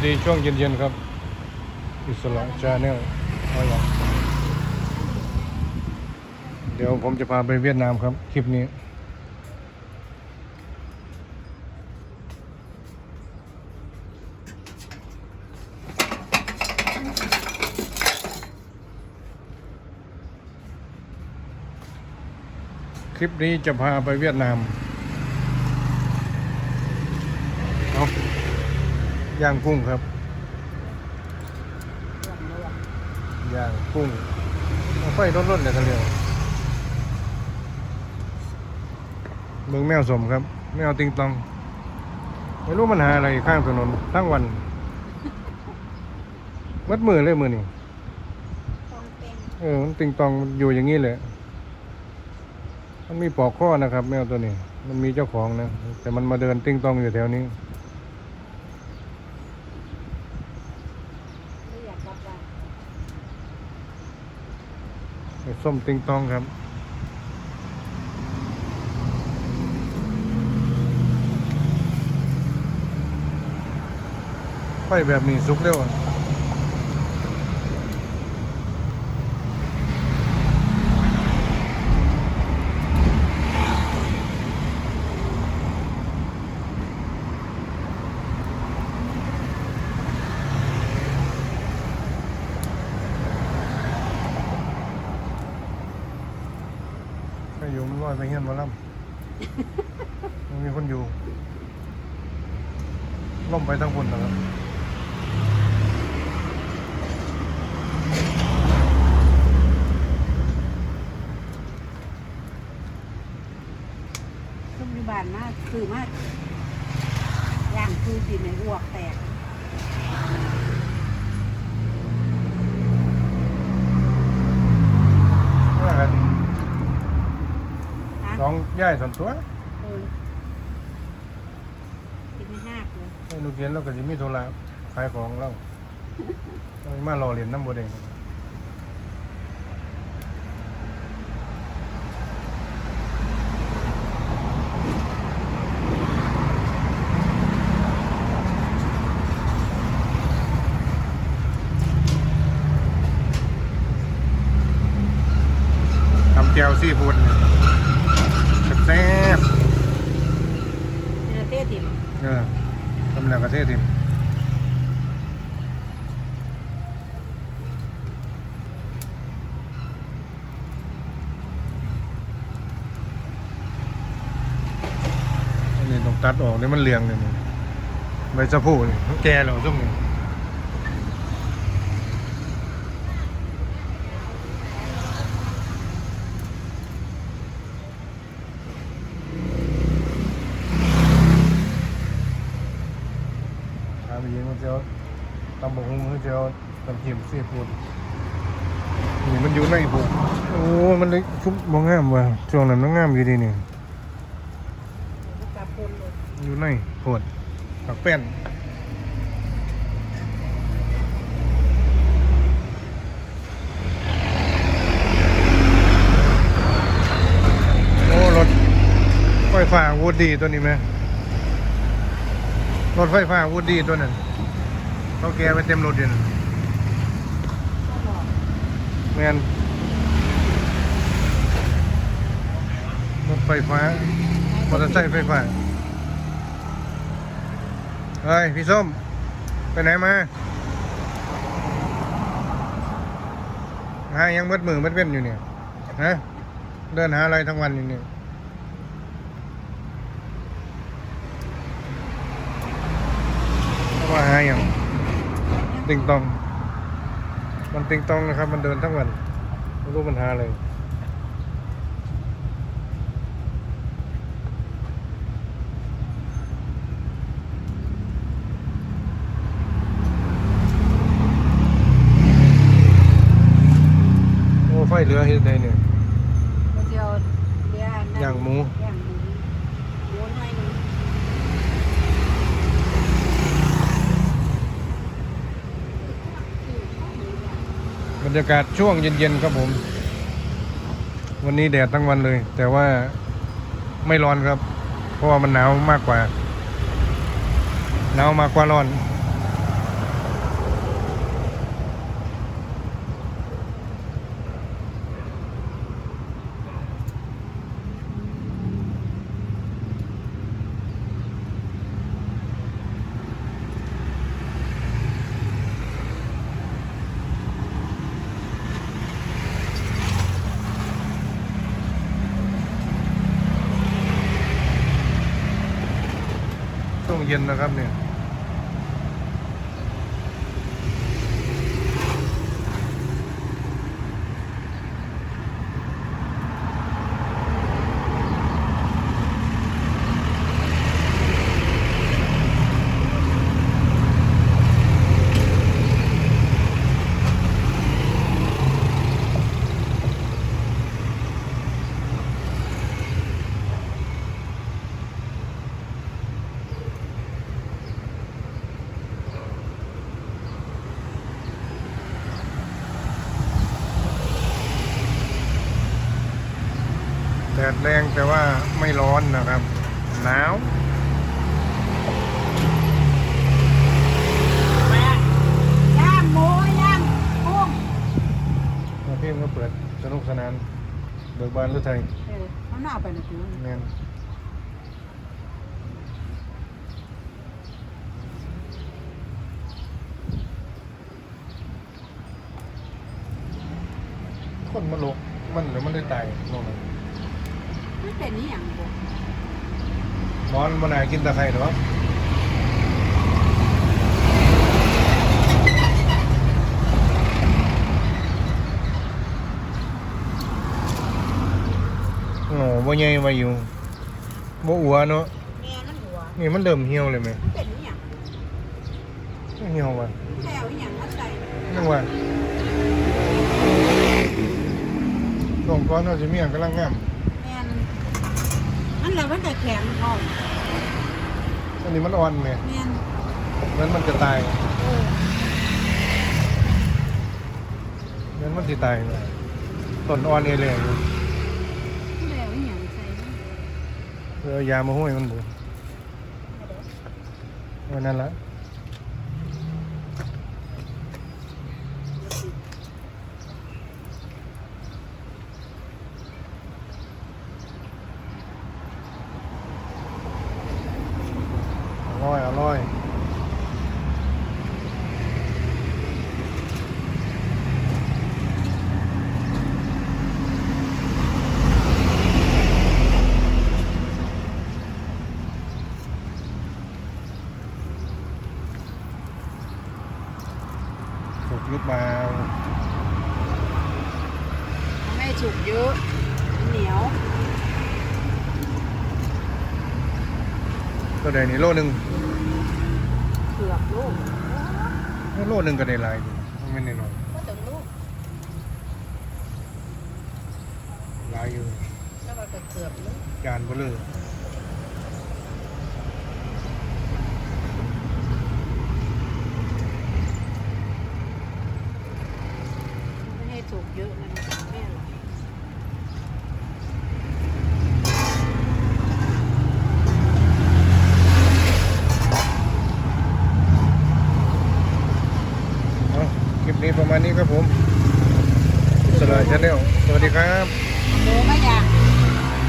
สดีช่วงเย็นๆครับ อิสระชาแนลเอาอย่างเดี๋ยวผมจะพาไปเวียดนามครับ คลิปนี้ คลิปนี้จะพาไปเวียดนามเอา ย่างกุ้งครับย่างกุ้งเอาไฟร้อนๆเลยกันเร็วเมืองแมวสมครับ แมวติงตอง ไม่รู้มันหาอะไรข้างถนนทั้งวันมัดมือเลยมือนี่ต้องเป็นเออมันติงตองอยู่อย่างนี้เลยมันมีปลอกข้อนะครับ แมวตัวนี้ มันมีเจ้าของนะ แต่มันมาเดินติงตองอยู่แถวนี้ ไม่อยากกลับบ้าน ไอ้ ส้มติงตองครับ ไฟแบบนี้สุกเร็ว ไปอยู่มันลอยไปเงี้ยมาล่ำมันมีคนอยู่ล่มไปทั้งคนนะครับซุ่มอยู่บ้านมากคือมากย่างคือสิในอ้วกแตก ว่ากัน นะ สองย่ายสองตัวเออกินไม่หักเลยให้ลูกเรียนเราก็จะมีโทรศัพท์ขายของเราเอามารอเรียนน้ำบดเองทำแก้วซีฟู้ดเนี่ยแซ่บ เนื้อเต้ติ่ม ๆเออ ประเทศทิมนี่ต้องตัดออกนี่มันเลียงเนี่ยใบสะพูนี่แก่แล้วช่วงนี้ ถามอีกมันจะเอาตำบกหุ่งมันจะเอาตำเทียมซีฟูดนี่มันอยู่ในบุกโอ้มันเลยชุบบ่งามว่ะช่วงนั้นมันงามอยู่ดีนี่อยู่ในโพดผักแป้นโอ้รถไฟฟ้าวูดดีตัวนี้ไหมรถไฟฟ้าวูดดีตัวนั้น เขาแกไปเต็มรถเยวนั่นก็บอนรถไฟฟ้ามอเตอร์ไซค์ไฟฟ้าเฮ้ยพี่ส้ม ไปไหนมาหายังมืดมือมืดเว้นอยู่เนี่ยฮะเดินหาอะไรทั้งวันอยู่เนี่ยว่าหาอย่าง ติงตอง มันติงตองนะครับ มันเดินทั้งวันไม่รู้ปัญหาเลยโอ้ไฟเหลือเห็นได้เนี่ย ก็จะเอาเลี้ยง ย่างหมู ย่างหมูโยนไว้หนึ่ง บ รรยากาศช่วงเย็นๆครับผม วันนี้แดดทั้งวันเลย แต่ว่าไม่ร้อนครับ เพราะว่ามันหนาวมากกว่าหนาวมากกว่าร้อน ง เย็นนะครับเนี่ย แดดแรงแต่ว่าไม่ร้อนนะครับ หนาวย่างหมูย่างกุ้งมาเพียงก็เปิดสนุกสนานเบิกบานรถไทยเออเขาหน้าไปนะจูแม่นคนมันลกมันเดี๋ยวมันได้ตายลงเลย ไม่เป็นนี่อย่างบ่นอนมันน่ากินตะไคร้หรอโอ้บ่ใหญ่มาอยู่บ่อัวเนาะแม่นั่นหัวนี่มันเริ่มเหี่ยวเลยไหมมันเป็นนี่อย่างเหี่ยวว่ะแล้วอหย่างนั้นใส่นั่งว่าส่งก่อนเราจะมีอย่างกำลังงามแม่นนั่นแหละมันจะแข็งอ่อนอันนี้มันอ่อนไหมแม่นเหมือนมันจะตายเออเหมือนมันจะตายเลยต้นอ่อนเอเลยแล้วอหย่างใส่เออยามาห้วยมันบุวันนั้นละอร่อยอร่อย ถูกยุบมา ไม่ฉุกเยอะ เหนียวตัวใดนี่โลหนึ่งเผือกลูกโลหนึ่งก็ได้หลายอยู่ไม่แน่นอนก็ถึงลูกหลายอยู่แล้วก็เกือบลูกจานเบลอ ไม่ให้ฉุกเยอะนะคะไม่อร่อย เอาคลิปนี้ประมาณนี้ ครับผมสลายชาแนลสวัสดีครับ ดูไม่อย่าง